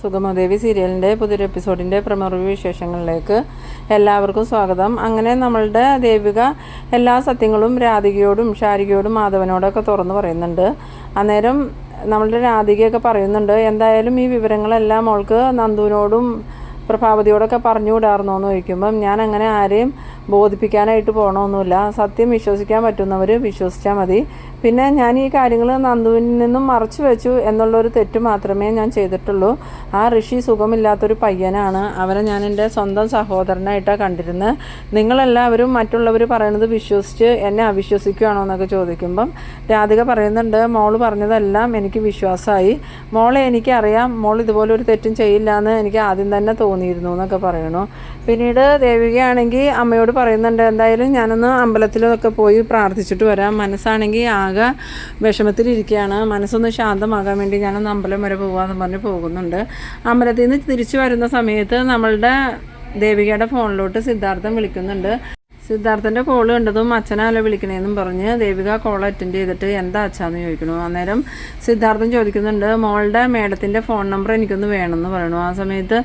സുഗമദേവി സീരിയലിന്റെ പുതിയൊരു എപ്പിസോഡിന്റെ പ്രമറി വിശേഷങ്ങളിലേക്ക് എല്ലാവർക്കും സ്വാഗതം. അങ്ങനെ നമ്മളുടെ ദേവിക എല്ലാ സത്യങ്ങളും രാധികയോടും ശാരികയോടും മാധവനോടൊക്കെ തുറന്നു പറയുന്നുണ്ട്. അന്നേരം നമ്മളുടെ രാധികയൊക്കെ പറയുന്നുണ്ട് എന്തായാലും ഈ വിവരങ്ങളെല്ലാം അവൾക്ക് നന്ദുവിനോടും പ്രഭാവതിയോടൊക്കെ പറഞ്ഞു വിടാറുന്നോ എന്ന് ചോദിക്കുമ്പം ഞാൻ അങ്ങനെ ആരെയും ബോധിപ്പിക്കാനായിട്ട് പോകണമൊന്നുമില്ല സത്യം വിശ്വസിക്കാൻ പറ്റുന്നവർ വിശ്വസിച്ചാൽ മതി. പിന്നെ ഞാൻ ഈ കാര്യങ്ങൾ നന്ദുവിൽ നിന്നും മറച്ചു വെച്ചു എന്നുള്ളൊരു തെറ്റ് മാത്രമേ ഞാൻ ചെയ്തിട്ടുള്ളൂ. ആ ഋഷി സുഖമില്ലാത്തൊരു പയ്യനാണ്. അവനെ ഞാൻ എന്റെ സ്വന്തം സഹോദരനായിട്ടാണ് കണ്ടിരുന്നത് നിങ്ങളെല്ലാവരും മറ്റുള്ളവർ പറയുന്നത് വിശ്വസിച്ച് എന്നെ അവിശ്വസിക്കുകയാണോ എന്നൊക്കെ ചോദിക്കുമ്പം രാധിക പറയുന്നുണ്ട് മോൾ പറഞ്ഞതെല്ലാം എനിക്ക് വിശ്വാസമായി മോളെ എനിക്കറിയാം മോൾ ഇതുപോലെ ഒരു തെറ്റും ചെയ്യില്ല എന്ന് എനിക്ക് ആദ്യം തന്നെ തോന്നിയിരുന്നു എന്നൊക്കെ പറയണു പിന്നീട് ദേവികയാണെങ്കിൽ അമ്മയോട് പറയുന്നുണ്ട് എന്തായാലും ഞാനൊന്ന് അമ്പലത്തിലൊക്കെ പോയി പ്രാർത്ഥിച്ചിട്ട് വരാം. മനസ്സാണെങ്കിൽ ആകെ വിഷമത്തിലിരിക്കുകയാണ്. മനസ്സൊന്ന് ശാന്തമാകാൻ വേണ്ടി ഞാനൊന്ന് അമ്പലം വരെ പോകാമെന്ന് പറഞ്ഞ് പോകുന്നുണ്ട്. അമ്പലത്തിൽ നിന്ന് തിരിച്ചു വരുന്ന സമയത്ത് നമ്മളുടെ ദേവികയുടെ ഫോണിലോട്ട് സിദ്ധാർത്ഥം വിളിക്കുന്നുണ്ട്. സിദ്ധാർത്ഥന്റെ കോൾ കണ്ടതും അച്ഛനല്ല വിളിക്കണേന്നും പറഞ്ഞ് ദേവിക കോൾ അറ്റൻഡ് ചെയ്തിട്ട് എന്താ അച്ഛാന്ന് ചോദിക്കണു. അന്നേരം സിദ്ധാർത്ഥൻ ചോദിക്കുന്നുണ്ട് മോളുടെ മേഡത്തിന്റെ ഫോൺ നമ്പർ എനിക്കൊന്ന് വേണമെന്ന് പറയണു. ആ സമയത്ത്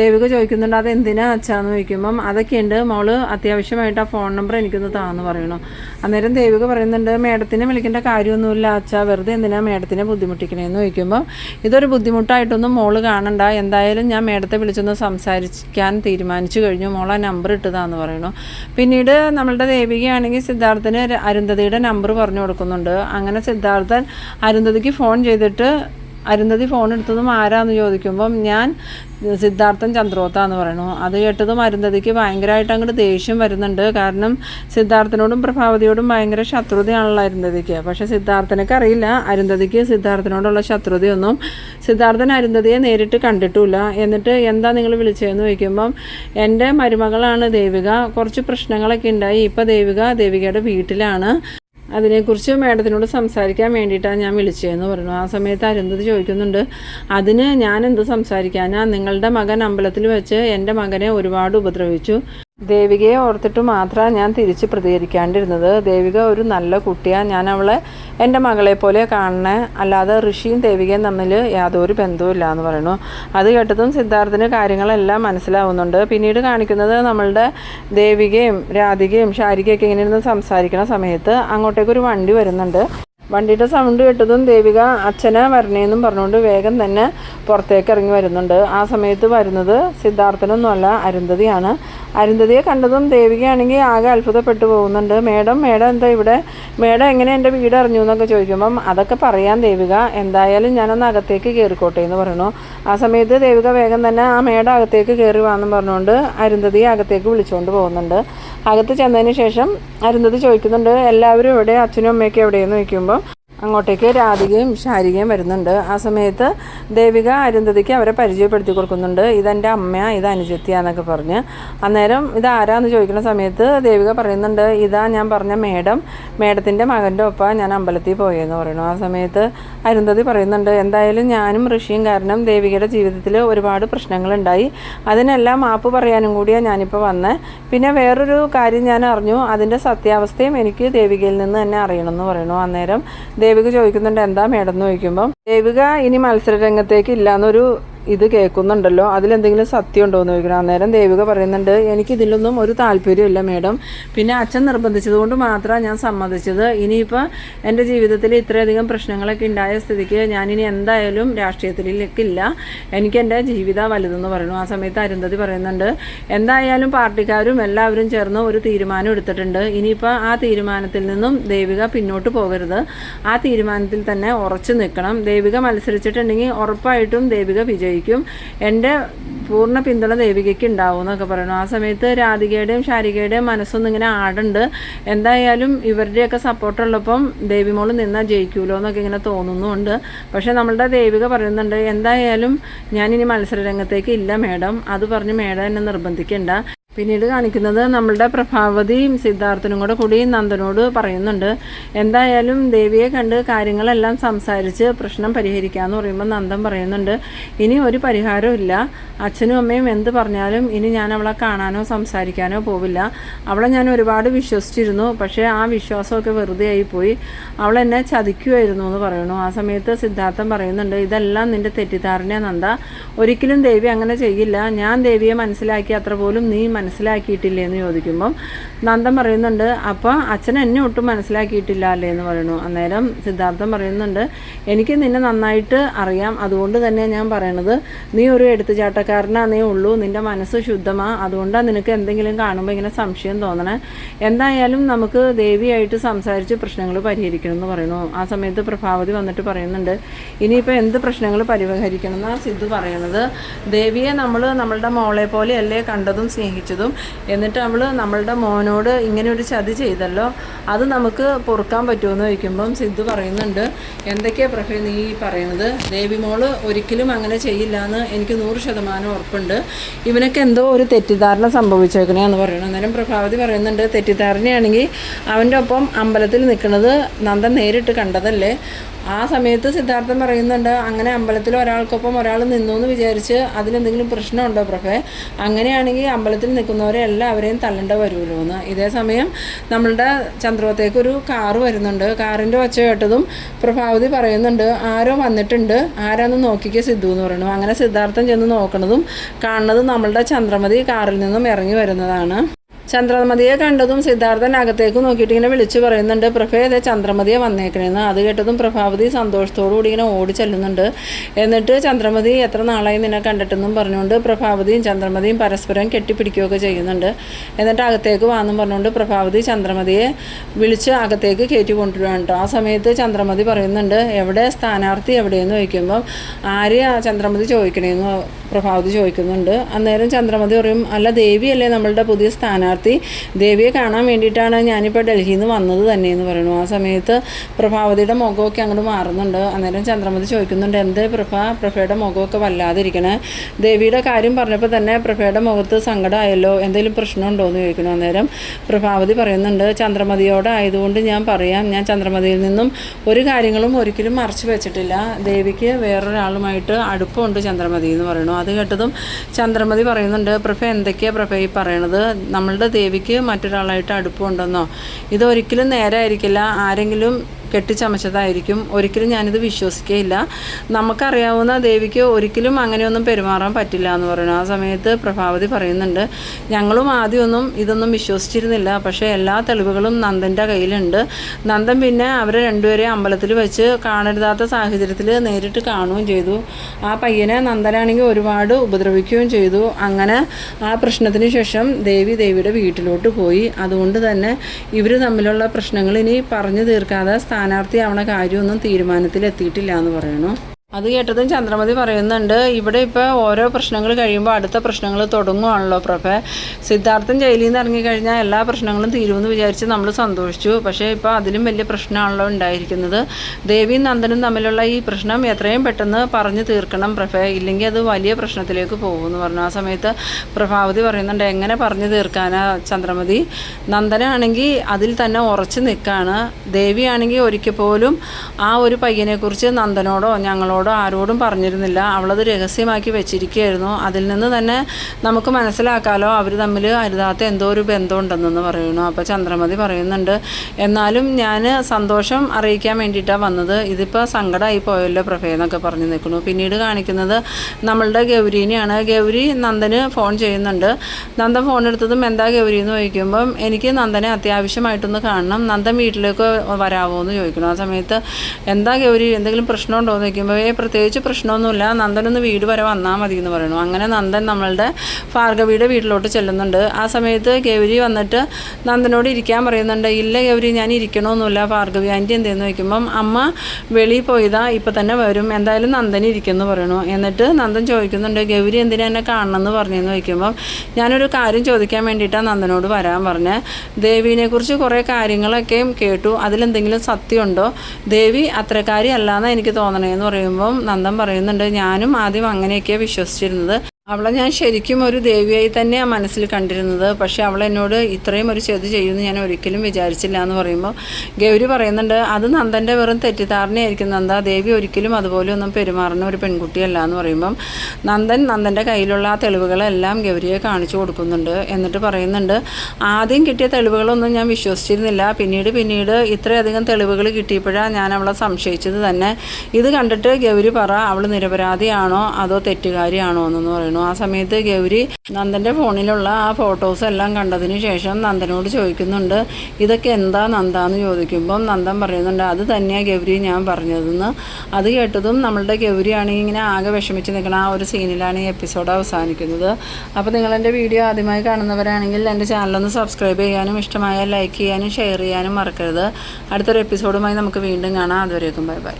ദേവിക ചോദിക്കുന്നുണ്ട് അത് എന്തിനാ അച്ഛാന്ന് ചോദിക്കുമ്പം അതൊക്കെയുണ്ട്. മോൾ അത്യാവശ്യമായിട്ട് ആ ഫോൺ നമ്പർ എനിക്കൊന്ന് താന്ന് പറയണു. അന്നേരം ദേവിക പറയുന്നുണ്ട് മേഡത്തിനെ വിളിക്കേണ്ട കാര്യമൊന്നുമില്ല അച്ഛാ. വെറുതെ എന്തിനാ മേഡത്തിനെ ബുദ്ധിമുട്ടിക്കണേന്ന് ചോദിക്കുമ്പോൾ ഇതൊരു ബുദ്ധിമുട്ടായിട്ടൊന്നും മോൾ കാണണ്ട. എന്തായാലും ഞാൻ മേഡത്തെ വിളിച്ചൊന്ന് സംസാരിക്കാൻ തീരുമാനിച്ചു കഴിഞ്ഞു. മോൾ ആ നമ്പർ ഇട്ടതാന്ന് പറയണു. പിന്നീട് നമ്മളുടെ ദേവികയാണെങ്കിൽ സിദ്ധാർത്ഥന് അരുന്ധതിയുടെ നമ്പർ പറഞ്ഞു കൊടുക്കുന്നുണ്ട്. അങ്ങനെ സിദ്ധാർത്ഥൻ അരുന്ധതിക്ക് ഫോൺ ചെയ്തിട്ട് അരുന്ധതി ഫോൺ എടുത്തതും ആരാന്ന് ചോദിക്കുമ്പം ഞാൻ സിദ്ധാർത്ഥൻ ചന്ദ്രോത്ത എന്ന് പറയണു അത് കേട്ടതും അരുന്ധതിക്ക് ഭയങ്കരമായിട്ട് അങ്ങോട്ട് ദേഷ്യം വരുന്നുണ്ട്. കാരണം സിദ്ധാർത്ഥനോടും പ്രഭാവതിയോടും ഭയങ്കര ശത്രുതയാണല്ലോ അരുന്ധതിക്ക്. പക്ഷേ സിദ്ധാർത്ഥനക്ക് അറിയില്ല. അരുന്ധതിക്ക് സിദ്ധാർത്ഥനോടുള്ള ശത്രുതയൊന്നും സിദ്ധാർത്ഥൻ അരുന്ധതിയെ നേരിട്ട് കണ്ടിട്ടില്ല എന്നിട്ട് എന്താ നിങ്ങൾ വിളിച്ചതെന്ന് ചോദിക്കുമ്പം എന്റെ മരുമകളാണ് ദേവിക. കുറച്ച് പ്രശ്നങ്ങളൊക്കെ ഉണ്ടായി. ഇപ്പോൾ ദേവിക ദേവികയുടെ വീട്ടിലാണ്. അതിനെക്കുറിച്ച് മാഡത്തിനോട് സംസാരിക്കാൻ വേണ്ടിയിട്ടാണ് ഞാൻ വിളിച്ചതെന്ന് പറഞ്ഞു. ആ സമയത്ത് അരുന്ധതി ചോദിക്കുന്നുണ്ട് അതിന് ഞാൻ എന്ത് സംസാരിക്കാനാ? നിങ്ങളുടെ മകൻ അമ്പലത്തിൽ വെച്ച് എന്റെ മകനെ ഒരുപാട് ഉപദ്രവിച്ചു. ദേവികയെ ഓർത്തിട്ട് മാത്രമാണ് ഞാൻ തിരിച്ച് പ്രതികരിക്കാണ്ടിരുന്നത്. ദേവിക ഒരു നല്ല കുട്ടിയാണ് ഞാൻ അവളെ എന്റെ മകളെ പോലെ കാണണേ. അല്ലാതെ ഋഷിയും ദേവികയും തമ്മിൽ യാതൊരു ബന്ധവുമില്ല എന്ന് പറയുന്നു. അത് കേട്ടതും സിദ്ധാർത്ഥിന് കാര്യങ്ങളെല്ലാം മനസ്സിലാവുന്നുണ്ട്. പിന്നീട് കാണിക്കുന്നത് നമ്മളുടെ ദേവികയും രാധികയും ശാരികയൊക്കെ ഇങ്ങനെ ഇരുന്ന് സംസാരിക്കുന്ന സമയത്ത് അങ്ങോട്ടേക്ക് ഒരു വണ്ടി വരുന്നുണ്ട്. വണ്ടിയുടെ സൗണ്ട് കേട്ടതും ദേവിക അച്ഛനെ വരണേന്നും പറഞ്ഞുകൊണ്ട് വേഗം തന്നെ പുറത്തേക്ക് ഇറങ്ങി വരുന്നുണ്ട്. ആ സമയത്ത് വരുന്നത് സിദ്ധാർത്ഥനൊന്നുമല്ല അരുന്ധതിയാണ്. അരുന്ധതിയെ കണ്ടതും ദേവികയാണെങ്കിൽ ആകെ അത്ഭുതപ്പെട്ടു പോകുന്നുണ്ട്. മേഡം മേഡം എന്താ ഇവിടെ? മേഡം എങ്ങനെ എന്റെ വീട് അറിഞ്ഞു? എന്നൊക്കെ ചോദിക്കുമ്പം അതൊക്കെ പറയാൻ ദേവിക. എന്തായാലും ഞാനൊന്ന് അകത്തേക്ക് കയറിക്കോട്ടെ എന്ന് പറയണു ആ സമയത്ത് ദേവിക വേഗം തന്നെ ആ മേഡം അകത്തേക്ക് കയറി വാന്നും പറഞ്ഞുകൊണ്ട് അരുന്ധതിയെ അകത്തേക്ക് വിളിച്ചുകൊണ്ട് പോകുന്നുണ്ട്. അകത്ത് ചെന്നതിന് ശേഷം അരുന്ധതി ചോദിക്കുന്നുണ്ട് എല്ലാവരും എവിടെ? അച്ഛനും അമ്മയൊക്കെ എവിടെയെന്ന്? ചോദിക്കുമ്പോൾ അങ്ങോട്ടേക്ക് രാധികയും ശാരികയും വരുന്നുണ്ട്. ആ സമയത്ത് ദേവിക അരുന്ധതിക്ക് അവരെ പരിചയപ്പെടുത്തി കൊടുക്കുന്നുണ്ട്. ഇതെന്റെ അമ്മ ഇത് അനുജത്തിയാന്നൊക്കെ പറഞ്ഞ്. അന്നേരം ഇത് ആരാന്ന് ചോദിക്കുന്ന സമയത്ത് ദേവിക പറയുന്നുണ്ട് ഇതാ ഞാൻ പറഞ്ഞ മേഡം മേഡത്തിന്റെ മകന്റെ ഒപ്പം ഞാൻ അമ്പലത്തിൽ പോയെന്ന് പറയുന്നു. ആ സമയത്ത് അരുന്ധതി പറയുന്നുണ്ട് എന്തായാലും ഞാനും ഋഷിയും കാരണം ദേവികയുടെ ജീവിതത്തിൽ ഒരുപാട് പ്രശ്നങ്ങളുണ്ടായി. അതിനെല്ലാം മാപ്പ് പറയാനും കൂടിയാണ് ഞാനിപ്പോൾ വന്നത് പിന്നെ വേറൊരു കാര്യം ഞാൻ അറിഞ്ഞു അതിന്റെ സത്യാവസ്ഥയും എനിക്ക് ദേവികയിൽ നിന്ന് തന്നെ അറിയണമെന്ന് പറയുന്നു. അന്നേരം ദേവിക ചോദിക്കുന്നുണ്ട് എന്താ മേഡം? എന്ന് ചോദിക്കുമ്പം ദേവിക ഇനി മത്സര രംഗത്തേക്ക് ഇല്ലാന്നൊരു ഇത് കേൾക്കുന്നുണ്ടല്ലോ. അതിലെന്തെങ്കിലും സത്യം ഉണ്ടോ എന്ന് ചോദിക്കണം. അന്നേരം ദേവിക പറയുന്നുണ്ട് എനിക്ക് ഇതിലൊന്നും ഒരു താല്പര്യമില്ല മേഡം. പിന്നെ അച്ഛൻ നിർബന്ധിച്ചത് കൊണ്ട് മാത്രമാണ് ഞാൻ സമ്മതിച്ചത്. ഇനിയിപ്പോൾ എന്റെ ജീവിതത്തിൽ ഇത്രയധികം പ്രശ്നങ്ങളൊക്കെ ഉണ്ടായ സ്ഥിതിക്ക് ഞാനിനി എന്തായാലും രാഷ്ട്രീയത്തിലേക്കില്ല. എനിക്ക് എന്റെ ജീവിതം വലുതെന്ന് പറയുന്നു ആ സമയത്ത് അരുന്ധതി പറയുന്നുണ്ട് എന്തായാലും പാർട്ടിക്കാരും എല്ലാവരും ചേർന്ന് ഒരു തീരുമാനം എടുത്തിട്ടുണ്ട്. ഇനിയിപ്പോൾ ആ തീരുമാനത്തിൽ നിന്നും ദേവിക പിന്നോട്ട് പോകരുത്. ആ തീരുമാനത്തിൽ തന്നെ ഉറച്ചു നിൽക്കണം. ദേവിക മത്സരിച്ചിട്ടുണ്ടെങ്കിൽ ഉറപ്പായിട്ടും ദേവിക വിജയിക്കും. എന്റെ പൂർണ പിന്തുണ ദേവികയ്ക്ക് ഉണ്ടാവും എന്നൊക്കെ പറയുന്നു. ആ സമയത്ത് രാധികയുടെയും ശാരികയുടെയും മനസ്സൊന്നും ഇങ്ങനെ ആടുണ്ട്. എന്തായാലും ഇവരുടെയൊക്കെ സപ്പോർട്ടുള്ളപ്പം ദേവിമോൾ നിന്നാൽ ജയിക്കൂലോ എന്നൊക്കെ ഇങ്ങനെ തോന്നുന്നുണ്ട്. പക്ഷേ നമ്മളുടെ ദേവിക പറയുന്നുണ്ട് എന്തായാലും ഞാനിനി മത്സര രംഗത്തേക്ക് ഇല്ല മേഡം. അത് പറഞ്ഞ് മേഡം എന്നെ നിർബന്ധിക്കണ്ട. പിന്നീട് കാണിക്കുന്നത് നമ്മളുടെ പ്രഭാവതിയും സിദ്ധാർത്ഥനും കൂടെ കൂടി നന്ദനോട് പറയുന്നുണ്ട്. എന്തായാലും ദേവിയെ കണ്ട് കാര്യങ്ങളെല്ലാം സംസാരിച്ച് പ്രശ്നം പരിഹരിക്കാമെന്ന് പറയുമ്പോൾ നന്ദൻ പറയുന്നുണ്ട്. ഇനി ഒരു പരിഹാരമില്ല അച്ഛനും അമ്മയും എന്ത് പറഞ്ഞാലും ഇനി ഞാൻ അവളെ കാണാനോ സംസാരിക്കാനോ പോവില്ല. അവളെ ഞാൻ ഒരുപാട് വിശ്വസിച്ചിരുന്നു. പക്ഷേ ആ വിശ്വാസമൊക്കെ വെറുതെ ആയിപ്പോയി. അവൾ എന്നെ ചതിക്കുമായിരുന്നു എന്ന് പറയുന്നു. ആ സമയത്ത് സിദ്ധാർത്ഥൻ പറയുന്നുണ്ട് ഇതെല്ലാം നിന്റെ തെറ്റിദ്ധാരണ നന്ദ. ഒരിക്കലും ദേവി അങ്ങനെ ചെയ്യില്ല. ഞാൻ ദേവിയെ മനസ്സിലാക്കി അത്ര പോലും നീ മനസ്സിലാക്കിയിട്ടില്ലേ എന്ന് ചോദിക്കുമ്പം നന്ദൻ പറയുന്നുണ്ട് അപ്പോൾ അച്ഛൻ എന്നെ ഒട്ടും മനസ്സിലാക്കിയിട്ടില്ല അല്ലേ എന്ന് പറയുന്നു. അന്നേരം സിദ്ധാർത്ഥൻ പറയുന്നുണ്ട് എനിക്ക് നിന്നെ നന്നായിട്ട് അറിയാം. അതുകൊണ്ട് തന്നെ ഞാൻ പറയണത് നീ ഒരു എടുത്തുചാട്ടക്കാരനാന്നേ ഉള്ളൂ. നിന്റെ മനസ്സ് ശുദ്ധമാ. അതുകൊണ്ടാണ് നിനക്ക് എന്തെങ്കിലും കാണുമ്പോൾ ഇങ്ങനെ സംശയം തോന്നണേ. എന്തായാലും നമുക്ക് ദേവിയായിട്ട് സംസാരിച്ച് പ്രശ്നങ്ങൾ പരിഹരിക്കണം എന്ന് പറയുന്നു. ആ സമയത്ത് പ്രഭാവതി വന്നിട്ട് പറയുന്നുണ്ട് ഇനിയിപ്പോൾ എന്ത് പ്രശ്നങ്ങൾ പരിഹരിക്കണം? എന്നാണ് സിദ്ധു പറയണത് ദേവിയെ നമ്മൾ നമ്മളുടെ മോളെ പോലെയല്ലേ കണ്ടതും സ്നേഹിച്ചതും? എന്നിട്ട് അവൾ നമ്മളുടെ മോനോട് ഇങ്ങനെ ഒരു ചതി ചെയ്തല്ലോ. അത് നമുക്ക് പൊറുക്കാൻ പറ്റുമെന്ന് ചോദിക്കുമ്പം സിദ്ധു പറയുന്നുണ്ട് എന്തൊക്കെയാ പ്രഭ നീ പറയുന്നത്? ദേവി മോൾ ഒരിക്കലും അങ്ങനെ ചെയ്യില്ല എന്ന് എനിക്ക് നൂറ് ശതമാനം ഉറപ്പുണ്ട്. ഇവനൊക്കെ എന്തോ ഒരു തെറ്റിദ്ധാരണ സംഭവിച്ചേക്കണേ എന്ന് പറയണം. അന്നേരം പ്രഭാവതി പറയുന്നുണ്ട് തെറ്റിദ്ധാരണയാണെങ്കിൽ അവന്റെ ഒപ്പം അമ്പലത്തിൽ നിൽക്കുന്നത് നന്ദൻ നേരിട്ട് കണ്ടതല്ലേ? ആ സമയത്ത് സിദ്ധാർത്ഥൻ പറയുന്നുണ്ട് അങ്ങനെ അമ്പലത്തിൽ ഒരാൾക്കൊപ്പം ഒരാൾ നിന്നു എന്ന് വിചാരിച്ച് അതിലെന്തെങ്കിലും പ്രശ്നമുണ്ടോ പ്രഭേ? അങ്ങനെയാണെങ്കിൽ അമ്പലത്തിൽ നിൽക്കുന്നവരെ എല്ലാവരെയും തള്ളേണ്ട വരുമല്ലോ എന്ന്. ഇതേ സമയം നമ്മളുടെ ചന്ദ്രവത്തേക്ക് ഒരു കാറ് വരുന്നുണ്ട്. കാറിന്റെ ഒച്ച കേട്ടതും പ്രഭാവതി പറയുന്നുണ്ട് ആരോ വന്നിട്ടുണ്ട്. ആരാന്ന് നോക്കിക്കുക സിദ്ധു എന്ന് പറയുന്നു. അങ്ങനെ സിദ്ധാർത്ഥൻ ചെന്ന് നോക്കണതും കാണുന്നത് നമ്മളുടെ ചന്ദ്രമതി കാറിൽ നിന്നും ഇറങ്ങി വരുന്നതാണ്. ചന്ദ്രമതിയെ കണ്ടതും സിദ്ധാർത്ഥൻ അകത്തേക്ക് നോക്കിയിട്ട് ഇങ്ങനെ വിളിച്ചു പറയുന്നുണ്ട് പ്രഭേദ ചന്ദ്രമതിയെ വന്നേക്കണേന്ന്. അത് കേട്ടതും പ്രഭാവതി സന്തോഷത്തോടു കൂടി ഇങ്ങനെ ഓടി ചെല്ലുന്നുണ്ട്. എന്നിട്ട് ചന്ദ്രമതി എത്ര നാളായി നിന്നെ കണ്ടിട്ടെന്നും പറഞ്ഞുകൊണ്ട് പ്രഭാവതിയും ചന്ദ്രമതിയും പരസ്പരം കെട്ടിപ്പിടിക്കുകയൊക്കെ ചെയ്യുന്നുണ്ട്. എന്നിട്ട് അകത്തേക്ക് വാന്നും പറഞ്ഞുകൊണ്ട് പ്രഭാവതി ചന്ദ്രമതിയെ വിളിച്ച് അകത്തേക്ക് കയറ്റി കൊണ്ടുവരാൻ കേട്ടോ. ആ സമയത്ത് ചന്ദ്രമതി പറയുന്നുണ്ട് എവിടെ? സ്ഥാനാർത്ഥി എവിടെയെന്ന് ചോദിക്കുമ്പം ആരെയാ ചന്ദ്രമതി ചോദിക്കണേന്ന് പ്രഭാവതി ചോദിക്കുന്നുണ്ട്. അന്നേരം ചന്ദ്രമതി പറയും അല്ല ദേവിയല്ലേ നമ്മളുടെ പുതിയ സ്ഥാനാർത്ഥി? ദേവിയെ കാണാൻ വേണ്ടിയിട്ടാണ് ഞാനിപ്പോൾ ഡൽഹിയിൽ നിന്ന് വന്നത് തന്നെ എന്ന് പറയുന്നു. ആ സമയത്ത് പ്രഭാവതിയുടെ മുഖമൊക്കെ അങ്ങോട്ട് മാറുന്നുണ്ട്. അന്നേരം ചന്ദ്രമതി ചോദിക്കുന്നുണ്ട് എന്ത് പ്രഭ? പ്രഭയുടെ മുഖമൊക്കെ വല്ലാതിരിക്കണേ. ദേവിയുടെ കാര്യം പറഞ്ഞപ്പോൾ തന്നെ പ്രഭയുടെ മുഖത്ത് സങ്കടമായല്ലോ എന്തെങ്കിലും പ്രശ്നമുണ്ടോ എന്ന് ചോദിക്കുന്നു. അന്നേരം പ്രഭാവതി പറയുന്നുണ്ട് ചന്ദ്രമതിയോട് ആയതുകൊണ്ട് ഞാൻ പറയാം. ഞാൻ ചന്ദ്രമതിയിൽ നിന്നും ഒരു കാര്യങ്ങളും ഒരിക്കലും മറച്ചു വെച്ചിട്ടില്ല. ദേവിക്ക് വേറൊരാളുമായിട്ട് അടുപ്പമുണ്ട് ചന്ദ്രമതി എന്ന് പറയുന്നു. അത് കേട്ടതും ചന്ദ്രമതി പറയുന്നുണ്ട് പ്രഭ എന്തൊക്കെയാണ് പ്രഭ ഈ പറയണത്? നമ്മളുടെ ദേവിക്ക് മറ്റൊരാളായിട്ട് അടുപ്പമുണ്ടെന്നോ? ഇതൊരിക്കലും നേരായിരിക്കില്ല. ആരെങ്കിലും കെട്ടിച്ചമച്ചതായിരിക്കും. ഒരിക്കലും ഞാനിത് വിശ്വസിക്കുകയില്ല നമുക്കറിയാവുന്ന ദേവിക്ക് ഒരിക്കലും അങ്ങനെയൊന്നും പെരുമാറാൻ പറ്റില്ല എന്ന് പറയുന്നു. ആ സമയത്ത് പ്രഭാവതി പറയുന്നുണ്ട് ഞങ്ങളും ആദ്യമൊന്നും ഇതൊന്നും വിശ്വസിച്ചിരുന്നില്ല. പക്ഷേ എല്ലാ തെളിവുകളും നന്ദന്റെ കയ്യിലുണ്ട്. നന്ദൻ പിന്നെ അവരെ രണ്ടുപേരെയും അമ്പലത്തിൽ വെച്ച് കാണരുതാത്ത സാഹചര്യത്തിൽ നേരിട്ട് കാണുകയും ചെയ്തു. ആ പയ്യനെ നന്ദനാണെങ്കിൽ ഒരുപാട് ഉപദ്രവിക്കുകയും ചെയ്തു. അങ്ങനെ ആ പ്രശ്നത്തിന് ശേഷം ദേവി ദേവിയുടെ വീട്ടിലോട്ട് പോയി. അതുകൊണ്ട് തന്നെ ഇവർ തമ്മിലുള്ള പ്രശ്നങ്ങൾ ഇനി പറഞ്ഞു തീർക്കാതെ സ്ഥാനാർത്ഥിയാവണ കാര്യമൊന്നും തീരുമാനത്തിലെത്തിയിട്ടില്ല എന്ന് പറയണു. അത് കേട്ടതും ചന്ദ്രമതി പറയുന്നുണ്ട് ഇവിടെ ഇപ്പോൾ ഓരോ പ്രശ്നങ്ങൾ കഴിയുമ്പോൾ അടുത്ത പ്രശ്നങ്ങൾ തുടങ്ങുവാണല്ലോ പ്രഭ. സിദ്ധാർത്ഥൻ ജയിലിൽ നിന്ന് ഇറങ്ങിക്കഴിഞ്ഞാൽ എല്ലാ പ്രശ്നങ്ങളും തീരുമെന്ന് വിചാരിച്ച് നമ്മൾ സന്തോഷിച്ചു. പക്ഷേ ഇപ്പോൾ അതിലും വലിയ പ്രശ്നമാണല്ലോ ഉണ്ടായിരിക്കുന്നത്. ദേവിയും നന്ദനും തമ്മിലുള്ള ഈ പ്രശ്നം എത്രയും പെട്ടെന്ന് പറഞ്ഞു തീർക്കണം പ്രഭ. ഇല്ലെങ്കിൽ അത് വലിയ പ്രശ്നത്തിലേക്ക് പോകുമെന്ന് പറഞ്ഞു. ആ സമയത്ത് പ്രഭാവതി പറയുന്നുണ്ട് എങ്ങനെ പറഞ്ഞു തീർക്കാനാ ചന്ദ്രമതി? നന്ദനാണെങ്കിൽ അതിൽ തന്നെ ഉറച്ചു നിൽക്കുകയാണ് ദേവിയാണെങ്കിൽ ഒരിക്കൽ പോലും ആ ഒരു പയ്യനെക്കുറിച്ച് നന്ദനോടോ ഞങ്ങളോടോ ആരോടും പറഞ്ഞിരുന്നില്ല. അവളത് രഹസ്യമാക്കി വെച്ചിരിക്കുകയായിരുന്നു. അതിൽ നിന്ന് തന്നെ നമുക്ക് മനസ്സിലാക്കാലോ അവർ തമ്മിൽ അരുതാത്ത എന്തോ ഒരു ബന്ധമുണ്ടെന്നു പറയുന്നു. അപ്പോൾ ചന്ദ്രമതി പറയുന്നുണ്ട് എന്നാലും ഞാൻ സന്തോഷം അറിയിക്കാൻ വേണ്ടിയിട്ടാണ് വന്നത്. ഇതിപ്പോൾ സങ്കടമായി പോയല്ലോ പ്രഭേ എന്നൊക്കെ പറഞ്ഞു നിൽക്കുന്നു. പിന്നീട് കാണിക്കുന്നത് നമ്മളുടെ ഗൗരീനെയാണ്. ഗൗരി നന്ദന് ഫോൺ ചെയ്യുന്നുണ്ട്. നന്ദൻ ഫോൺ എടുത്തതും എന്താ ഗൗരി എന്ന് ചോദിക്കുമ്പം എനിക്ക് നന്ദനെ അത്യാവശ്യമായിട്ടൊന്ന് കാണണം. നന്ദൻ വീട്ടിലേക്ക് വരാമോ എന്ന് ചോദിക്കണം ആ സമയത്ത് എന്താ ഗൗരി? എന്തെങ്കിലും പ്രശ്നമുണ്ടോ? എന്ന് ചോദിക്കുമ്പോൾ പ്രത്യേകിച്ച് പ്രശ്നമൊന്നുമില്ല. നന്ദനൊന്ന് വീട് വരെ വന്നാൽ മതി എന്ന് പറയുന്നു. അങ്ങനെ നന്ദൻ നമ്മളുടെ ഭാർഗവിയുടെ വീട്ടിലോട്ട് ചെല്ലുന്നുണ്ട്. ആ സമയത്ത് ഗൗരി വന്നിട്ട് നന്ദനോട് ഇരിക്കാൻ പറയുന്നുണ്ട്. ഇല്ല ഗൗരി ഞാൻ ഇരിക്കണമെന്നില്ല ഭാർഗവി. ആന്റി എന്തെന്ന് വയ്ക്കുമ്പം അമ്മ വെളിയിൽ പോയതാ ഇപ്പം തന്നെ വരും. എന്തായാലും നന്ദൻ ഇരിക്കുമെന്ന് പറയണു എന്നിട്ട് നന്ദൻ ചോദിക്കുന്നുണ്ട് ഗൗരി എന്തിനാ എന്നെ കാണണമെന്ന് പറഞ്ഞെന്ന് വയ്ക്കുമ്പം ഞാനൊരു കാര്യം ചോദിക്കാൻ വേണ്ടിയിട്ടാണ് നന്ദനോട് വരാൻ പറഞ്ഞത് ദേവീനെക്കുറിച്ച് കുറേ കാര്യങ്ങളൊക്കെയും കേട്ടു. അതിലെന്തെങ്കിലും സത്യമുണ്ടോ? ദേവി അത്രക്കാരി അല്ലാന്നാണ് എനിക്ക് തോന്നണേന്ന് പറയുമ്പം നന്ദൻ പറയുന്നുണ്ട് ഞാനും ആദ്യം അങ്ങനെയൊക്കെയാണ് വിശ്വസിച്ചിരുന്നത്. അവളെ ഞാൻ ശരിക്കും ഒരു ദേവിയായി തന്നെയാണ് മനസ്സിൽ കണ്ടിരുന്നത്. പക്ഷേ അവൾ എന്നോട് ഇത്രയും ഒരു ചെയ്ത് ചെയ്യുമെന്ന് ഞാൻ ഒരിക്കലും വിചാരിച്ചില്ല എന്ന് പറയുമ്പോൾ ഗൗരി പറയുന്നുണ്ട് അത് നന്ദന്റെ വെറും തെറ്റിദ്ധാരണയായിരിക്കും നന്ദ. ദേവി ഒരിക്കലും അതുപോലെ ഒന്നും പെരുമാറുന്ന ഒരു പെൺകുട്ടിയല്ല എന്ന് പറയുമ്പം നന്ദൻ നന്ദന്റെ കയ്യിലുള്ള ആ തെളിവുകളെല്ലാം ഗൗരിയെ കാണിച്ചു കൊടുക്കുന്നുണ്ട് എന്നിട്ട് പറയുന്നുണ്ട് ആദ്യം കിട്ടിയ തെളിവുകളൊന്നും ഞാൻ വിശ്വസിച്ചിരുന്നില്ല. പിന്നീട് പിന്നീട് ഇത്രയധികം തെളിവുകൾ കിട്ടിയപ്പോഴാണ് ഞാൻ അവളെ സംശയിച്ചത് തന്നെ. ഇത് കണ്ടിട്ട് ഗൗരി പറ അവൾ നിരപരാധിയാണോ അതോ തെറ്റുകാരിയാണോ എന്നു പറയുന്നു ആ സമയത്ത് ഗൗരി നന്ദന്റെ ഫോണിലുള്ള ആ ഫോട്ടോസ് എല്ലാം കണ്ടതിന് ശേഷം നന്ദനോട് ചോദിക്കുന്നുണ്ട് ഇതൊക്കെ എന്താ നന്ദ എന്ന് ചോദിക്കുമ്പം നന്ദൻ പറയുന്നുണ്ട് അത് തന്നെയാണ് ഗൗരി ഞാൻ പറഞ്ഞതെന്ന്. അത് കേട്ടതും നമ്മളുടെ ഗൗരിയാണെങ്കിൽ ഇങ്ങനെ ആകെ വിഷമിച്ച് നിൽക്കുന്ന ആ ഒരു സീനിലാണ് ഈ എപ്പിസോഡ് അവസാനിക്കുന്നത്. അപ്പോൾ നിങ്ങളെന്റെ വീഡിയോ ആദ്യമായി കാണുന്നവരാണെങ്കിൽ എന്റെ ചാനലൊന്ന് സബ്സ്ക്രൈബ് ചെയ്യാനും ഇഷ്ടമായ ലൈക്ക് ചെയ്യാനും ഷെയർ ചെയ്യാനും മറക്കരുത്. അടുത്തൊരു എപ്പിസോഡുമായി നമുക്ക് വീണ്ടും കാണാം. അതുവരേക്കും ബൈ ബൈ.